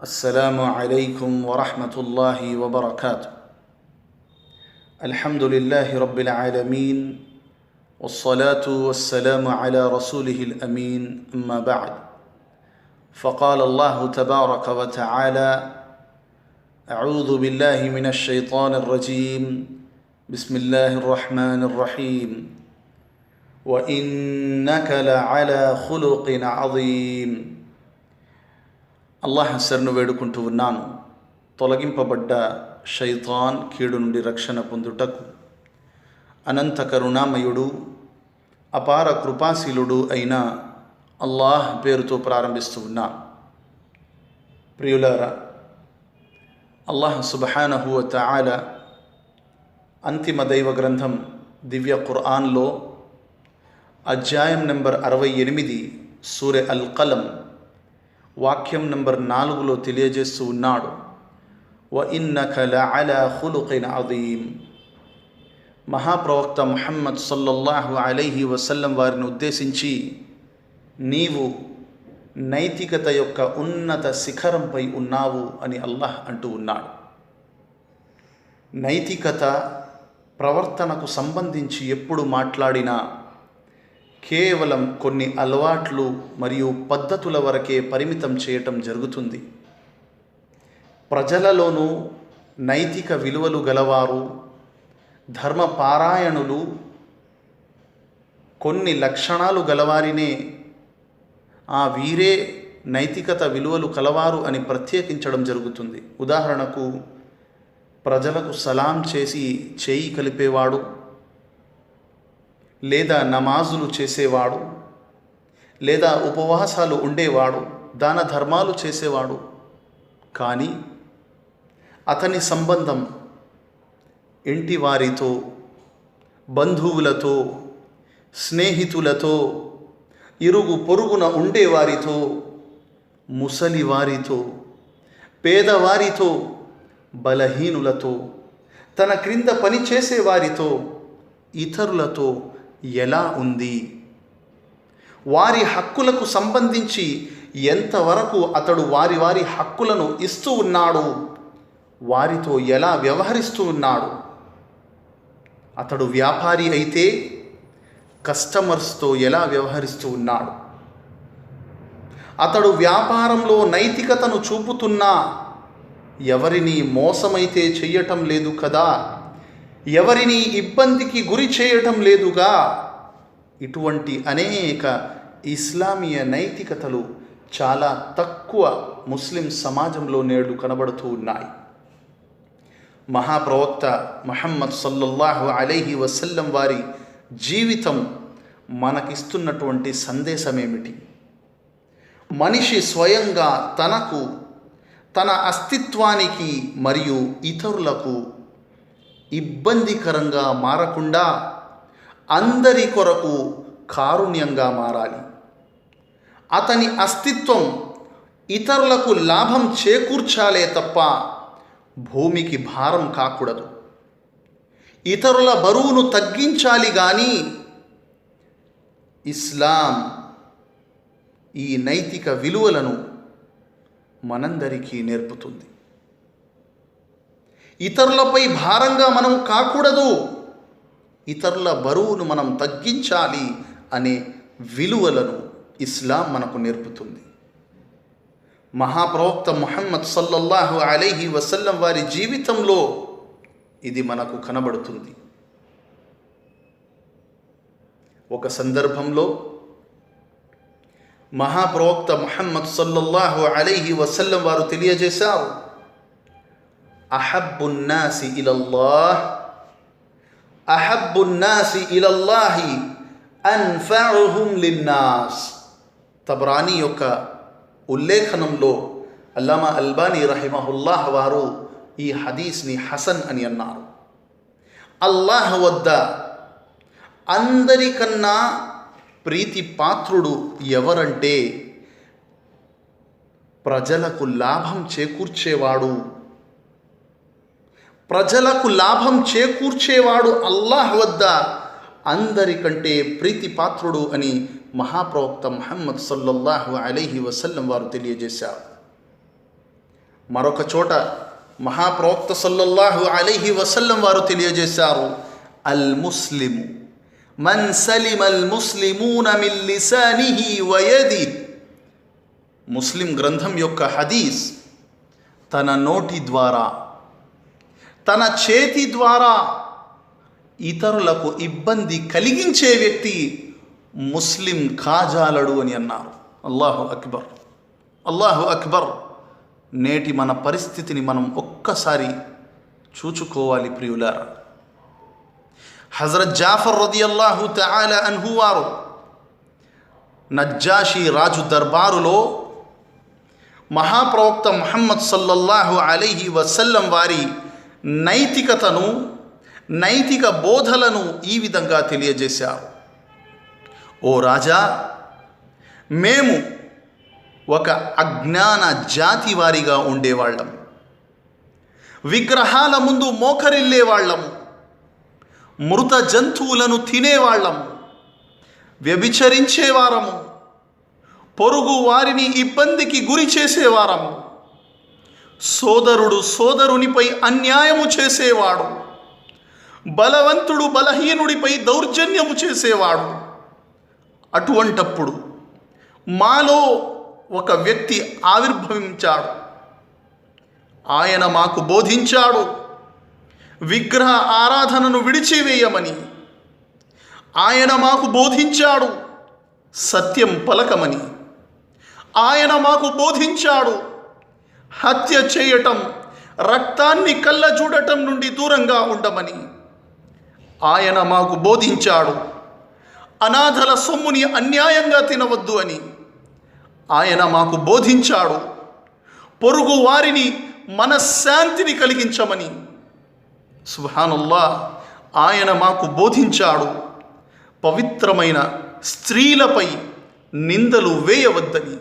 السلام عليكم ورحمة الله وبركاته. الحمد لله رب العالمين والصلاة والسلام على رسوله الأمين أما بعد. فقال الله تبارك وتعالى أعوذ بالله من الشيطان الرجيم بسم الله الرحمن الرحيم. وإنك لعلى خلق عظيم. అల్లాహ్ హసర్ను వేడుకుంటూ ఉన్నాను. తొలగింపబడ్డ షైతాన్ కీడు నుండి రక్షణ పొందుటకు. అనంత కరుణామయుడు అపార కృపాశీలుడు అయిన అల్లాహ్ పేరుతో ప్రారంభిస్తూ ఉన్నా ప్రియులారా అల్లాహ్ సుబహానహు తాల అంతిమ దైవ గ్రంథం దివ్య ఖుర్ఆన్లో అధ్యాయం నెంబర్ అరవై ఎనిమిది సూర్య అల్ కలం వాక్యం నంబర్ నాలుగులో తెలియజేస్తూ ఉన్నాడు. వ ఇన్నక అలా హులుకైన అదీం మహాప్రవక్త మహమ్మద్ సల్లల్లాహు అలైహి వసల్లం వారిని ఉద్దేశించి నీవు నైతికత యొక్క ఉన్నత శిఖరంపై ఉన్నావు అని అల్లాహ్ అంటూ ఉన్నాడు. నైతికత ప్రవర్తనకు సంబంధించి ఎప్పుడు మాట్లాడినా కేవలం కొన్ని అలవాట్లు మరియు పద్ధతుల వరకే పరిమితం చేయటం జరుగుతుంది. ప్రజలలోనూ నైతిక విలువలు గలవారు ధర్మపారాయణులు కొన్ని లక్షణాలు గలవారినే ఆ వీరే నైతికత విలువలు కలవారు అని ప్రత్యేకించడం జరుగుతుంది. ఉదాహరణకు ప్రజలకు సలాం చేసి చేయి కలిపేవాడు లేదా నమాజులు చేసేవాడు లేదా ఉపవాసాలు ఉండేవాడు దాన ధర్మాలు చేసేవాడు. కానీ అతని సంబంధం ఇంటి వారితో బంధువులతో స్నేహితులతో ఇరుగు పొరుగున ఉండేవారితో ముసలివారితో పేదవారితో బలహీనులతో తన క్రింద పనిచేసేవారితో ఇతరులతో ఎలా ఉంది? వారి హక్కులకు సంబంధించి ఎంతవరకు అతడు వారి వారి హక్కులను ఇస్తూ ఉన్నాడు? వారితో ఎలా వ్యవహరిస్తూ ఉన్నాడు? అతడు వ్యాపారి అయితే కస్టమర్స్తో ఎలా వ్యవహరిస్తూ ఉన్నాడు? అతడు వ్యాపారంలో నైతికతను చూపుతున్నా ఎవరిని మోసమైతే చెయ్యటం లేదు కదా? ఎవరిని ఇబ్బందికి గురి చేయటం లేదుగా? ఇటువంటి అనేక ఇస్లామీయ నైతికతలు చాలా తక్కువ ముస్లిం సమాజంలో నేడు కనబడుతూ ఉన్నాయి. మహాప్రవక్త మహమ్మద్ సల్లల్లాహు అలైహి వసల్లం వారి జీవితం మనకిస్తున్నటువంటి సందేశమేమిటి? మనిషి స్వయంగా తనకు తన అస్తిత్వానికి మరియు ఇతరులకు ఇబ్బందికరంగా మారకుండా అందరి కొరకు కారుణ్యంగా మారాలి. అతని అస్తిత్వం ఇతరులకు లాభం చేకూర్చాలే తప్ప భూమికి భారం కాకూడదు. ఇతరుల బరువును తగ్గించాలి కానీ ఇస్లాం ఈ నైతిక విలువలను మనందరికీ నేర్పుతుంది. ఇతరులపై భారంగా మనం కాకూడదు. ఇతరుల బరువును మనం తగ్గించాలి అనే విలువలను ఇస్లాం మనకు నేర్పుతుంది. మహాప్రవక్త మొహమ్మద్ సల్లల్లాహు అలైహి వసల్లం వారి జీవితంలో ఇది మనకు కనబడుతుంది. ఒక సందర్భంలో మహాప్రవక్త మొహమ్మద్ సల్లల్లాహు అలైహి వసల్లం వారు తెలియజేశారు. అహబ్బున్నాసి ఇలల్లాహ్ అహబ్బున్నాసి ఇలల్లాహి అన్ఫఅహుం లిన్నాస్. తబ్రానీ యొక్క ఉల్లేఖనంలో అల్లామా అల్బానీ రహిమహుల్లాహ్ వారు ఈ హదీస్ని హసన్ అని అన్నారు. అల్లాహ్ వద్ద అందరికన్నా ప్రీతి పాత్రుడు ఎవరంటే ప్రజలకు లాభం చేకూర్చేవాడు ప్రజలకు లాభం చేకూర్చేవాడు అల్లాహ్ వద్ద అందరికంటే ప్రీతిపాత్రుడు అని మహాప్రవక్త మహమ్మద్ సల్లల్లాహు అలైహి వసల్లం వారు తెలియజేశారు. మరొక చోట మహాప్రవక్త సల్లల్లాహు అలైహి వసల్లం వారు తెలియజేశారు అల్ ముస్లిము మన్ సలిమ్ అల్ ముస్లిమూన మిన్ లిసానిహి వయది. ముస్లిం గ్రంథం యొక్క హదీస్ తన నోటి ద్వారా తన చేతి ద్వారా ఇతరులకు ఇబ్బంది కలిగించే వ్యక్తి ముస్లిం కాజాలడు అని అన్నారు. అల్లాహు అక్బర్. అల్లాహు అక్బర్. నేటి మన పరిస్థితిని మనం ఒక్కసారి చూచుకోవాలి ప్రియులారా. హజరత్ జాఫర్ రదియల్లాహు తఆలా అన్హు వారు నజ్జాషి రాజు దర్బారులో మహాప్రవక్త మహమ్మద్ సల్లల్లాహు అలీహి వసల్లం వారి నైతికతను నైతిక బోధలను ఈ విధంగా తెలియజేశారు. ఓ రాజా మేము ఒక అజ్ఞాన జాతి వారిగా ఉండేవాళ్ళం. విగ్రహాల ముందు మోకరిల్లేవాళ్ళము మృత జంతువులను తినేవాళ్ళము వ్యభిచరించేవారము. పొరుగు వారిని ఇబ్బందికి గురి చేసేవారము. సోదరుడు సోదరునిపై అన్యాయము చేసేవాడు. బలవంతుడు బలహీనుడిపై దౌర్జన్యము చేసేవాడు. అటువంటప్పుడు మాలో ఒక వ్యక్తి ఆవిర్భవించాడు. ఆయన మాకు బోధించాడు విగ్రహ ఆరాధనను విడిచివేయమని. ఆయన మాకు బోధించాడు సత్యం పలకమని. ఆయన మాకు బోధించాడు హత్య చేయటం రక్తాన్ని కళ్ళ చూడటం నుండి దూరంగా ఉండమని ఆయన మాకు బోధించాడు. అనాథల సొమ్ముని అన్యాయంగా తినవద్దు అని ఆయన మాకు బోధించాడు. పొరుగు వారిని మనశ్శాంతిని కలిగించమని సుహానుల్లా ఆయన మాకు బోధించాడు. పవిత్రమైన స్త్రీలపై నిందలు వేయవద్దని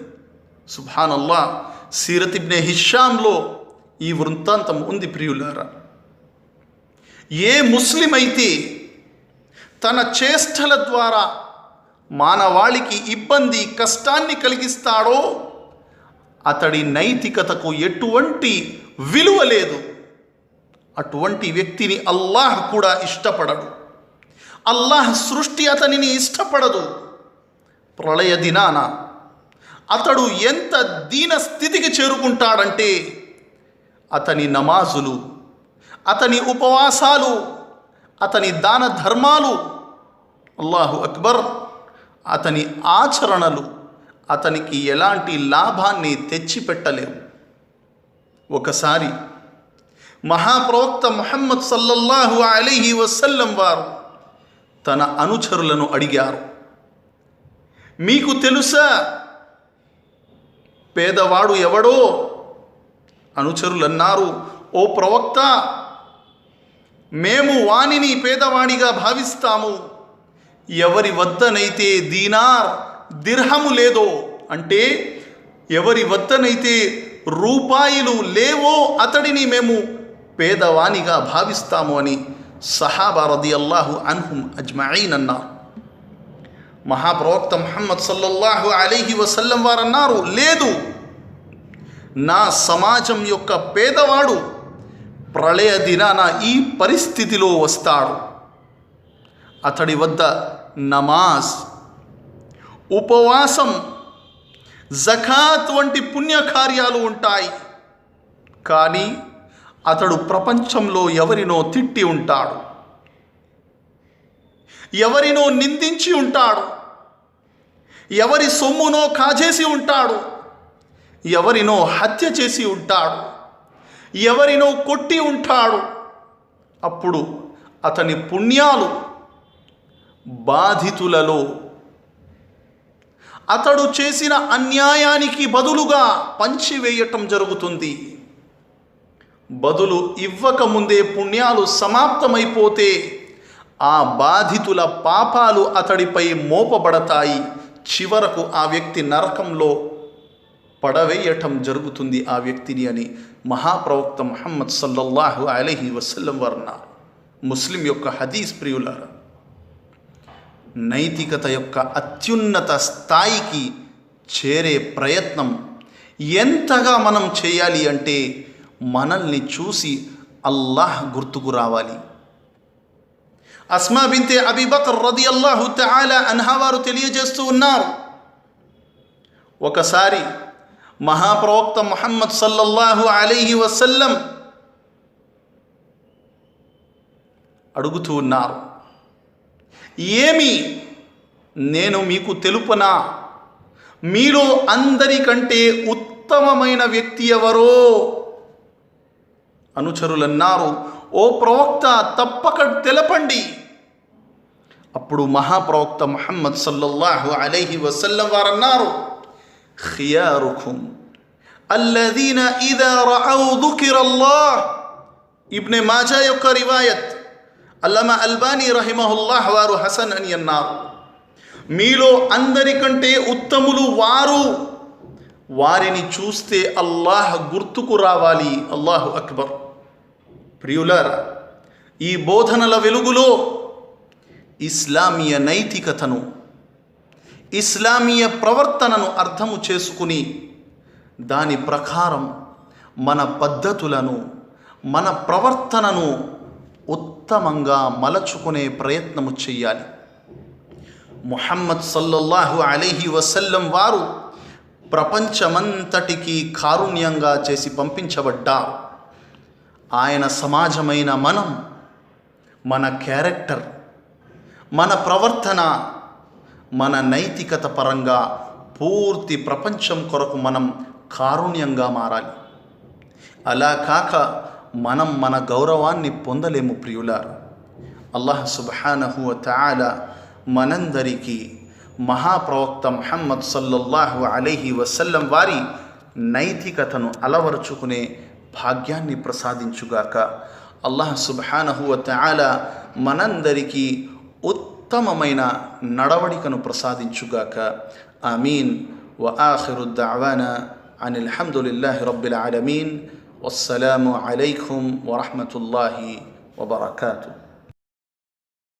సుభానల్లా సీరతిబ్నే హిషాంలో ఈ వృత్తాంతం ఉంది ప్రియులారా. ఏ ముస్లిం అయితే తన చేష్టల ద్వారా మానవాళికి ఇబ్బంది కష్టాన్ని కలిగిస్తాడో అతడి నైతికతకు ఎటువంటి విలువ లేదు. అటువంటి వ్యక్తిని అల్లాహ్ కూడా ఇష్టపడడు. అల్లాహ్ సృష్టి అతనిని ఇష్టపడదు. ప్రళయ దినాన అతడు ఎంత దీన స్థితికి చేరుకుంటాడంటే అతని నమాజులు అతని ఉపవాసాలు అతని దాన ధర్మాలు అల్లాహు అక్బర్ అతని ఆచరణలు అతనికి ఎలాంటి లాభాన్ని తెచ్చిపెట్టలేవు. ఒకసారి మహాప్రవక్త మహమ్మద్ సల్లల్లాహు అలైహి వసల్లం వారు తన అనుచరులను అడిగారు మీకు తెలుసా పేదవాడు ఎవడో? అనుచరులు అన్నారు ఓ ప్రవక్త మేము వాణిని పేదవాడిగా భావిస్తాము. ఎవరి వద్దనైతే దీనార్ దిర్హము లేదో అంటే ఎవరి వద్దనైతే రూపాయిలు లేవో అతడిని మేము పేదవానిగా భావిస్తాము అని సహాబారది అల్లాహు అన్హుం అజ్మాయిన్ అన్నారు. మహాప్రవక్త ముహమ్మద్ సల్లల్లాహు అలీహి వసల్లం వారు అన్నారు లేదు నా సమాజం యొక్క పేదవాడు ప్రళయ దినాన ఈ పరిస్థితిలో వస్తాడు. అతడి వద్ద నమాజ్ ఉపవాసం జఖాత్ వంటి పుణ్యకార్యాలు ఉంటాయి. కానీ అతడు ప్రపంచంలో ఎవరినో తిట్టి ఉంటాడు. ఎవరినో నిందించి ఉంటాడు. ఎవరి సొమ్మునో కాజేసి ఉంటాడు. ఎవరినో హత్య చేసి ఉంటాడు. ఎవరినో కొట్టి ఉంటాడు. అప్పుడు అతని పుణ్యాలు బాధితులలో. అతడు చేసిన అన్యాయానికి బదులుగా పంచివేయటం జరుగుతుంది. బదులు ఇవ్వకముందే పుణ్యాలు సమాప్తమైపోతే ఆ బాధితుల పాపాలు అతడిపై మోపబడతాయి. చివరకు ఆ వ్యక్తి నరకంలో పడవేయటం జరుగుతుంది ఆ వ్యక్తిని అని మహాప్రవక్త మహమ్మద్ సల్లల్లాహు అలహి వసల్లం వర్ణారు ముస్లిం యొక్క హదీస్ ప్రియులారా నైతికత యొక్క అత్యున్నత స్థాయికి చేరే ప్రయత్నం ఎంతగా మనం చేయాలి అంటే మనల్ని చూసి అల్లాహ్ గుర్తుకు రావాలి. అస్మా బింతే అబీబకర్ రది అల్లాహు తాలా అన్హా వారు తెలియజేస్తూ ఉన్నారు. ఒకసారి మహాప్రవక్త ముహమ్మద్ సల్లల్లాహు అలీహి వసల్లం అడుగుతూ ఉన్నారు ఏమి నేను మీకు తెలుపునా? మీలో అందరికంటే ఉత్తమమైన వ్యక్తి ఎవరో? అనుచరులన్నారు? ఓ ప్రవక్త తప్పక తెలపండి. అప్పుడు మహాప్రవక్త ముహమ్మద్ సల్లల్లాహు అలైహి వసల్లం వారన్నారు ఖియారుకుం అల్లదీన ఇదా రఅవ్ దుకిరల్లాహ్ ఇబ్నె మాజా యొక్క రివాయత్. అల్లమ అల్బానీ రహిమహుల్లాహ్ వారు హసన్ అని అన్నారు మీలో అందరికంటే ఉత్తములు వారు. వారిని చూస్తే అల్లాహ్ గుర్తుకు రావాలి. అల్లాహు అక్బర్. ప్రియులారా ఈ బోధనల వెలుగులో ఇస్లామీయ నైతికతను ఇస్లామీయ ప్రవర్తనను అర్థము చేసుకుని దాని ప్రకారం మన పద్ధతులను మన ప్రవర్తనను ఉత్తమంగా మలచుకునే ప్రయత్నము చెయ్యాలి. ముహమ్మద్ సల్లల్లాహు అలైహి వసల్లం వారు ప్రపంచమంతటికి కారుణ్యంగా చేసి పంపించబడ్డారు. ఆయన సమాజమైన మనం మన క్యారెక్టర్ మన ప్రవర్తన మన నైతికత పరంగా పూర్తి ప్రపంచం కొరకు మనం కారుణ్యంగా మారాలి. అలా కాక మనం మన గౌరవాన్ని పొందలేము ప్రియులారు. అల్లాహ్ సుబ్హానహు తాల మనందరికీ మహాప్రవక్త మహమ్మద్ సల్లల్లాహు అలైహి వసల్లం వారి నైతికతను అలవరుచుకునే భాగ్యాన్ని ప్రసాదించుగాక అల్లాహ్ సుబ్హానహు తాల మనందరికీ ఉత్తమమైన నడవడికను ప్రసాదించుగాక ఆమీన్ వ ఆఖిరు దావానా عن الحمد لله رب العالمين والسلام عليكم ورحمة الله وبركاته